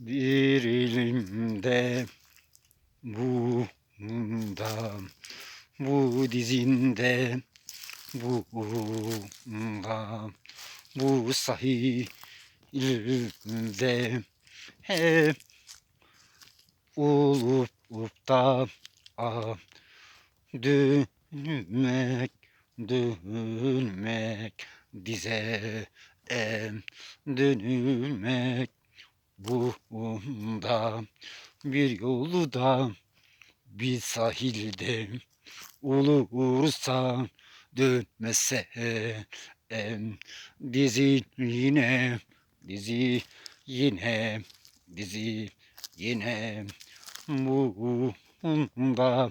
Bir elimde bunda bu dizinde bunda bu sahilde hep olup da ah, dönmek dönmek dize em dönülmek bunda bir yolda bir sahilde olursa dönmese em dizi yine dizi yine dizi yine bunda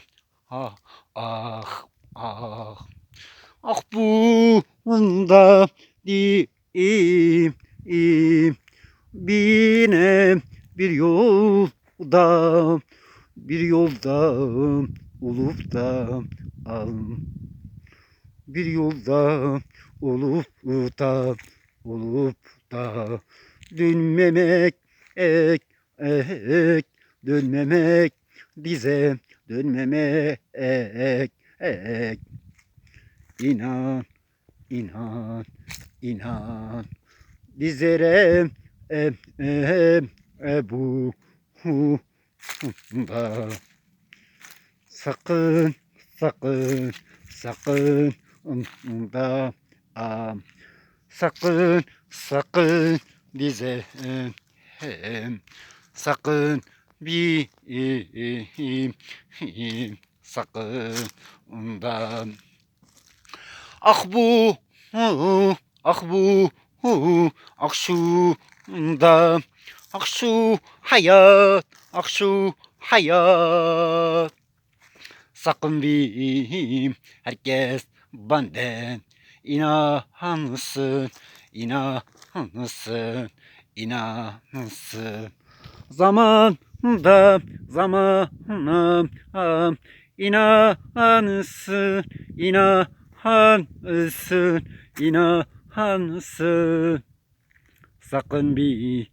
ah ah ah ah bunda di im im Bine bir yolda bir yolda olup da al. Bir yolda olup da olup da dönmemek ek ek dönmemek dize dönmemek ek. Ek inan inan inan dizlere e, e, e, bu hu, da sakın sakın sakın da a, sakın sakın dize e, hem sakın bir sakın da ah bu hu, da. Şu hayat şu hayat. Sakın bir herkes benden inansın inansın inansın. Zamanda zamanım inansın inansın inansın sakın bir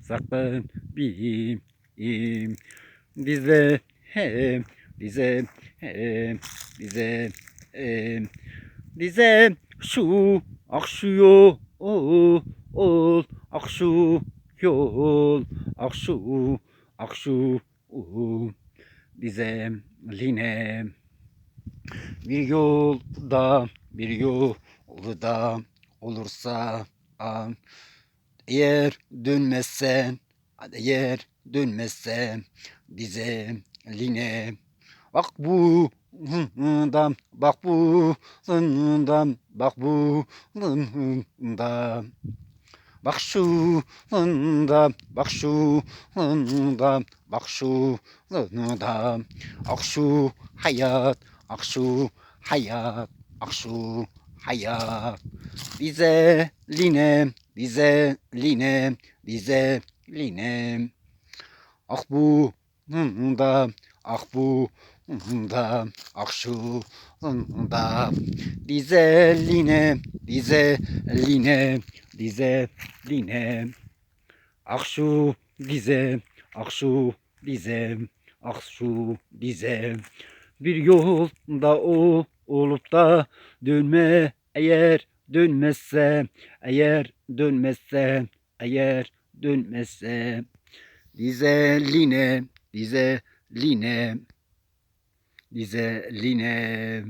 sakın bir bize hem bize hem bize hem. Bize şu akşıyor ol ol. Akşu yol akşu akşu ol. Bize line bir yolda bir yolda olursa an eğer dönmezsen eğer dönmezsen bize line. Bak bu da bak bu da bak bu da bak şu da bak şu da bak şu da ak şu hayat ak şu hayat ak şu hayat. Bize linem bize linem ah bu da ah bu da ah şu da. Linem bize linem ah şu bize ah şu bize ah şu bize. Bir yolda o olup da dönme eğer dönmezse eğer dönmezse eğer dönmezse. Dize line dize line dize line